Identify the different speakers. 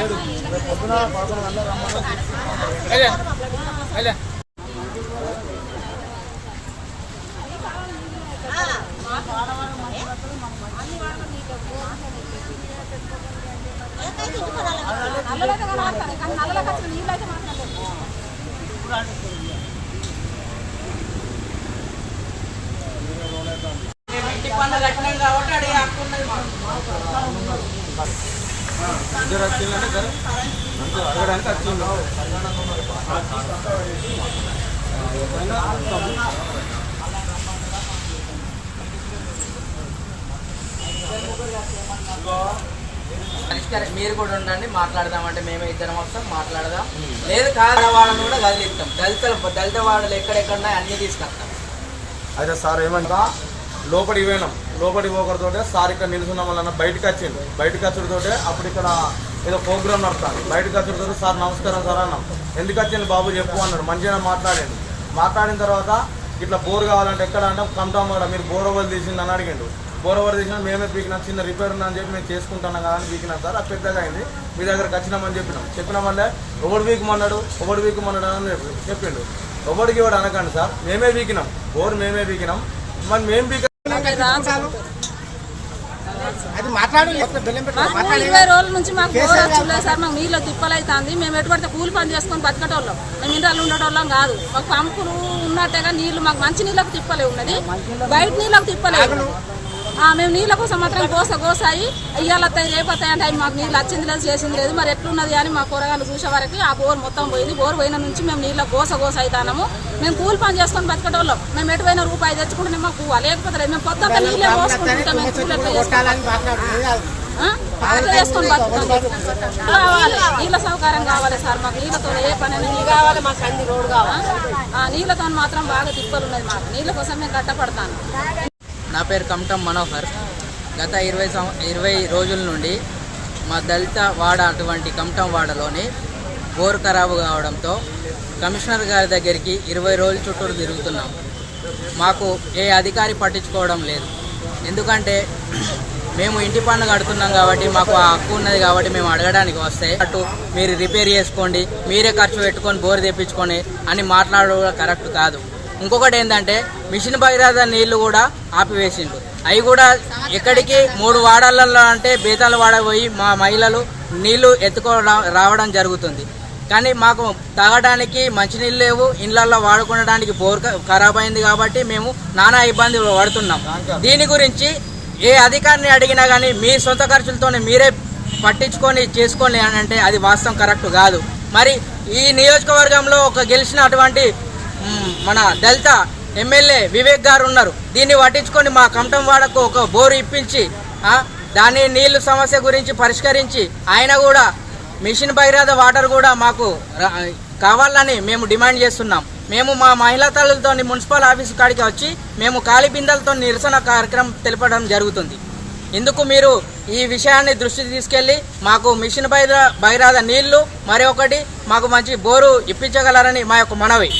Speaker 1: రేపు పొద్దున
Speaker 2: వచ్చిన నీళ్ళు అయితే మాట్లాడలేదు
Speaker 3: ఇంటి పన్ను కట్టినాం కాబట్టి అడిగి హక్కు ఉన్నది మాకు.
Speaker 4: ఇద్దరు వచ్చిందంటే అడగడానికి వచ్చిండు.
Speaker 3: మీరు కూడా ఉండండి మాట్లాడదామంటే మేమే ఇద్దరం వస్తాం మాట్లాడదాం. లేదు కాదు వాళ్ళని కూడా కదిలిస్తాం దళిత దళిత వాడలు ఎక్కడెక్కడ అన్ని తీసుకొస్తాం.
Speaker 1: అయితే సార్ ఏమంటా లోపలికి పోయినాం. లోపలికి పోకరితోటే సార్ ఇక్కడ నిలుచున్నాం వల్ల బయటకు వచ్చింది బయటకు వచ్చుడితోటే అప్పుడు ఇక్కడ ఏదో ప్రోగ్రామ్ నడుపుతాను బయటకు వచ్చుడితో సార్ నమస్కారం సార్ అన్నాం. ఎందుకు వచ్చింది బాబు చెప్పు అన్నాడు. మంచిగా మాట్లాడాడు. మాట్లాడిన తర్వాత ఇట్లా బోర్ కావాలంటే ఎక్కడ అంటే కమ్టాం కూడా మీరు బోర్ ఓవర్ తీసింది అని అడిగిండు. బోర్ ఓవర్ తీసినా మేమే పీకినాం చిన్న రిపేర్ ఉందని చెప్పి మేము చేసుకుంటున్నాం కదా అని పీకినాం సార్. అది పెద్దగా అయింది. మీ దగ్గరకు వచ్చినామని చెప్పినాం. చెప్పిన ఒకటి వీక్ మన్నాడు ఒకటి వీకమన్నాడు అని చెప్పి- చెప్పిండు. ఒకటికి ఇవాడు అనకండి సార్. మేమే వీకినాం బోర్ మేమే వీకినాం మరి మేము వీక
Speaker 2: మాకు ఇరవై రోజుల నుంచి మాకు బోర్ వచ్చలేదు సార్ మాకు నీళ్ళు తిప్పలైతుంది మేము ఎటువంటి కూలి పని చేసుకొని బతకటోళ్ళం. మేము ఇంట్లో ఉండటోళ్ళం కాదు. మాకు పంపులు ఉన్నట్టేగా నీళ్ళు మాకు మంచి నీళ్ళకు తిప్పలే ఉన్నది. బయట నీళ్ళకు తిప్పలేదు మేము నీళ్ళ కోసం మాత్రం గోస గోసాయి. రేపు వస్తాయి అంటే అవి మాకు నీళ్ళు వచ్చింది లేదు చేసింది లేదు. మరి ఎట్లున్నది అని మా కూరగాయలు చూసే వరకు ఆ బోర్ మొత్తం పోయింది. బోర్ పోయిన నుంచి మేము నీళ్ళ గోస గోస అవుతాము మేము కూలి పని చేసుకొని బతకటోళ్ళం. మేము ఎటువైనా రూపాయి తెచ్చుకుంటే మాకు లేకపోతే. మేము పొద్దున్న నీళ్ళే పోసుకుంటాం మేము కూలి ఎట్లా చేసుకుంటాం? ఆ? అట్లా చేసుకొని బతుకుతాం. కావాలి. నీళ్ళ సౌకర్యం కావాలి సార్. మాకు నీళ్ళతో ఏ పని కావాలి మాకు అన్ని రోడ్ కావాలి. నీళ్ళతో మాత్రం బాగా తిప్పలు ఉన్నది మాకు. నీళ్ళ కోసం మేము కట్టపడతాను
Speaker 3: నా పేరు కమటం మనోహర్. గత ఇరవై సం ఇరవై రోజుల నుండి మా దళిత వాడ అటువంటి కమటం వాడలోని బోర్ ఖరాబు కావడంతో కమిషనర్ గారి దగ్గరికి ఇరవై రోజుల చుట్టూరు తిరుగుతున్నాం. మాకు ఏ అధికారి పట్టించుకోవడం లేదు. ఎందుకంటే మేము ఇంటి పన్ను కడుతున్నాం కాబట్టి మాకు ఆ హక్కు ఉన్నది కాబట్టి మేము అడగడానికి వస్తే అటు మీరు రిపేర్ చేసుకోండి మీరే ఖర్చు పెట్టుకొని బోర్ తెప్పించుకొని అని మాట్లాడడం కరెక్ట్ కాదు. ఇంకొకటి ఏంటంటే మిషన్ భగీరథ నీళ్ళు కూడా ఆపివేసిండు అవి కూడా ఎక్కడికి మూడు వాడలలో అంటే బేతాల వాడబోయి మా మహిళలు నీళ్ళు ఎత్తుకోవడం రావడం జరుగుతుంది. కానీ మాకు తాగడానికి మంచినీళ్ళు లేవు ఇళ్ళలో వాడుకోవడానికి బోర్ ఖరాబ్ అయింది కాబట్టి మేము నానా ఇబ్బంది పడుతున్నాం. దీని గురించి ఏ అధికారిని అడిగినా కానీ మీ సొంత ఖర్చులతోనే మీరే పట్టించుకొని చేసుకోండి అని అంటే అది వాస్తవం కరెక్ట్ కాదు. మరి ఈ నియోజకవర్గంలో ఒక గెలిచిన అటువంటి మన దళిత ఎమ్మెల్యే వివేక్ గారు ఉన్నారు. దీన్ని పట్టించుకొని మా కమటం వాడకు ఒక బోరు ఇప్పించి దాన్ని దాని నీళ్ళు సమస్య గురించి పరిష్కరించి ఆయన కూడా మిషన్ భగీరథ వాటర్ కూడా మాకు కావాలని మేము డిమాండ్ చేస్తున్నాం. మేము మా మహిళా తల్లులతో మున్సిపల్ ఆఫీస్ కాడికి వచ్చి మేము ఖాళీ బిందెలతో నిరసన కార్యక్రమం తెలపడం జరుగుతుంది. ఇందుకు మీరు ఈ విషయాన్ని దృష్టి తీసుకెళ్ళి మాకు మిషన్ బైరా భగీరథ నీళ్ళు మరి ఒకటి మాకు మంచి బోరు ఇప్పించగలరని మా యొక్క మనవి.